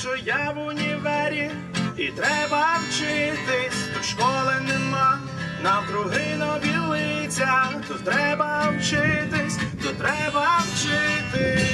що я в універі, і треба вчитись, тут школи нема, навкруги нові лиця, тут треба вчитись, тут треба вчитись.